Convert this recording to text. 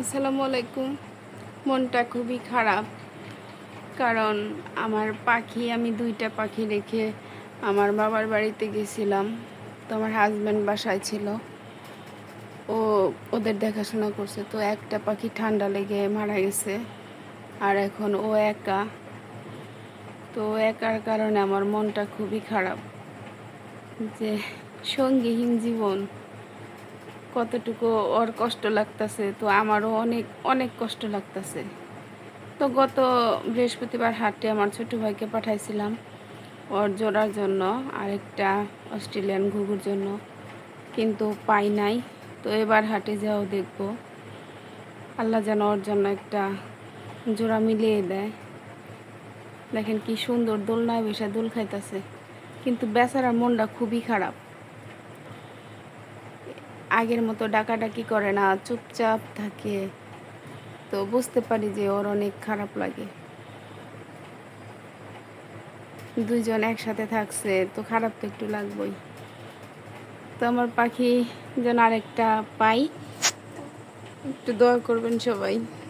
আসসালামু আলাইকুম। মনটা খুবই খারাপ। কারণ আমার পাখি, আমি দুইটা পাখি রেখে আমার বাবার বাড়িতে গেছিলাম। তো আমার হাজব্যান্ড বাসায় ছিল। ও, ওদের দেখাশোনা করছে। তো একটা পাখি ঠান্ডা লেগে মারা গেছে। আর এখন ও একা। তো একার কারণে আমার মনটা খুবই খারাপ। যে সঙ্গীহীন জীবন। কতটুকু ওর কষ্ট লাগতেছে, তো আমারও অনেক অনেক কষ্ট লাগতেছে। তো গত বৃহস্পতিবার হাটে আমার ছোট ভাইকে পাঠাইছিলাম ওর জোড়ার জন্য, আরেকটা অস্ট্রেলিয়ান ঘুঘুর জন্য, কিন্তু পাই নাই। তো এবার হাটে যাও দেখব। আল্লাহ যেন ওর জন্য একটা জোড়া মিলিয়ে দেয়। দেখেন কি সুন্দর দোলনায় বসে দোল খাইতেছে, কিন্তু বেচারার মনটা খুবই খারাপ। আগের মতো ডাকাডাকি করে না, চুপচাপ থাকে। তো বুঝতে পারি যে ওর অনেক খারাপ লাগে। দুইজন একসাথে থাকছে, তো খারাপ তো একটু লাগবেই। তো আমার পাখি যেন আরেকটা পাই, একটু দোয়া করবেন সবাই।